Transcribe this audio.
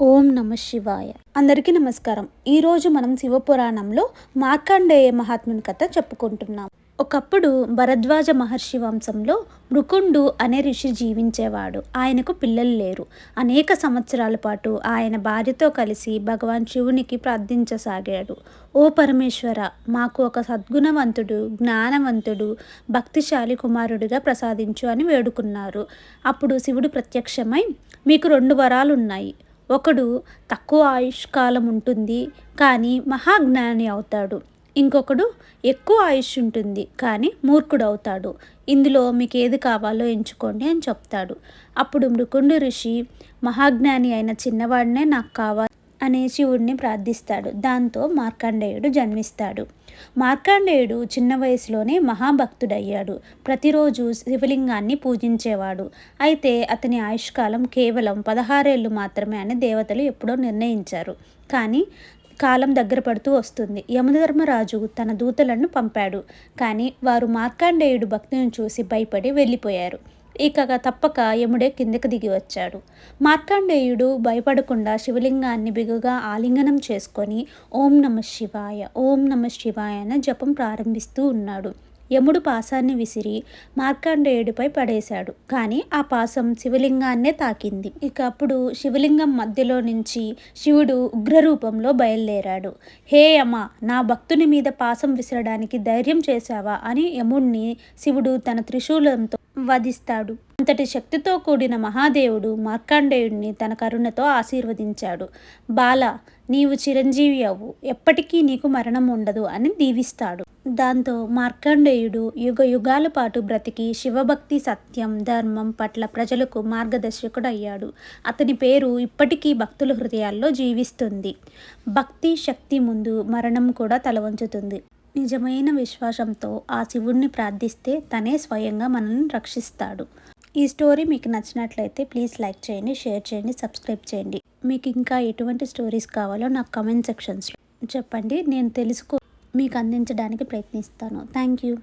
ఓం నమ శివాయ. అందరికీ నమస్కారం. ఈరోజు మనం శివపురాణంలో మార్కండేయ మహాత్ముని కథ చెప్పుకుంటున్నాం. ఒకప్పుడు భరద్వాజ మహర్షి వంశంలో మృకుండు అనే ఋషి జీవించేవాడు. ఆయనకు పిల్లలు లేరు. అనేక సంవత్సరాల పాటు ఆయన భార్యతో కలిసి భగవాన్ శివునికి ప్రార్థించసాగాడు. ఓ పరమేశ్వర మాకు ఒక సద్గుణవంతుడు జ్ఞానవంతుడు భక్తిశాలి కుమారుడిగా ప్రసాదించు అని వేడుకున్నారు. అప్పుడు శివుడు ప్రత్యక్షమై మీకు రెండు వరాలు ఉన్నాయి ఒకడు తక్కువ ఆయుష్ కాలం ఉంటుంది కానీ మహాజ్ఞాని అవుతాడు. ఇంకొకడు ఎక్కువ ఆయుష్ ఉంటుంది కానీ మూర్ఖుడు అవుతాడు ఇందులో మీకు ఏది కావాలో ఎంచుకోండి అని చెప్తాడు. అప్పుడు మృకుండు ఋషి మహాజ్ఞాని అయిన చిన్నవాడినే నాకు కావాలి. అనే శివుడిని ప్రార్థిస్తాడు. దాంతో మార్కండేయుడు జన్మిస్తాడు. మార్కండేయుడు చిన్న వయసులోనే మహాభక్తుడయ్యాడు. ప్రతిరోజు శివలింగాన్ని పూజించేవాడు. అయితే అతని ఆయుష్కాలం కేవలం పదహారేళ్ళు మాత్రమే అని దేవతలు ఎప్పుడో నిర్ణయించారు. కానీ కాలం దగ్గర పడుతూ వస్తుంది. యమధర్మరాజు తన దూతలను పంపాడు. కానీ వారు మార్కండేయుడు భక్తిని చూసి భయపడి వెళ్ళిపోయారు. ఇక తప్పక యముడే కిందకి దిగి వచ్చాడు. మార్కండేయుడు భయపడకుండా శివలింగాన్ని బిగుగా ఆలింగనం చేసుకొని ఓం నమ శివాయ ఓం నమ శివాయ అన్న జపం ప్రారంభిస్తూ ఉన్నాడు. యముడు పాసాన్ని విసిరి మార్కాండేయుడిపై పడేశాడు. కానీ ఆ పాసం శివలింగాన్నే తాకింది. ఇక అప్పుడు శివలింగం మధ్యలో నుంచి శివుడు ఉగ్రరూపంలో బయలుదేరాడు. హే యమ నా భక్తుని మీద పాసం విసరడానికి ధైర్యం చేశావా అని యముణ్ణి శివుడు తన త్రిశూలంతో వధిస్తాడు అంతటి శక్తితో కూడిన మహాదేవుడు మార్కండేయుడిని తన కరుణతో ఆశీర్వదించాడు. బాల నీవు చిరంజీవి అవు ఎప్పటికీ నీకు మరణం ఉండదు అని దీవిస్తాడు. దాంతో మార్కండేయుడు యుగ యుగాల పాటు బ్రతికి శివభక్తి సత్యం ధర్మం పట్ల ప్రజలకు మార్గదర్శకుడు అయ్యాడు అతని పేరు ఇప్పటికీ భక్తుల హృదయాల్లో జీవిస్తుంది. భక్తి శక్తి ముందు మరణం కూడా తలవంచుతుంది. నిజమైన విశ్వాసంతో ఆ శివుణ్ణి ప్రార్థిస్తే తనే స్వయంగా మనల్ని రక్షిస్తాడు. ఈ స్టోరీ మీకు నచ్చినట్లయితే ప్లీజ్ లైక్ చేయండి షేర్ చేయండి సబ్స్క్రైబ్ చేయండి. మీకు ఇంకా ఎటువంటి స్టోరీస్ కావాలో నాకు కమెంట్ సెక్షన్స్లో చెప్పండి. నేను తెలుసుకో మీకు అందించడానికి ప్రయత్నిస్తాను. Thank you.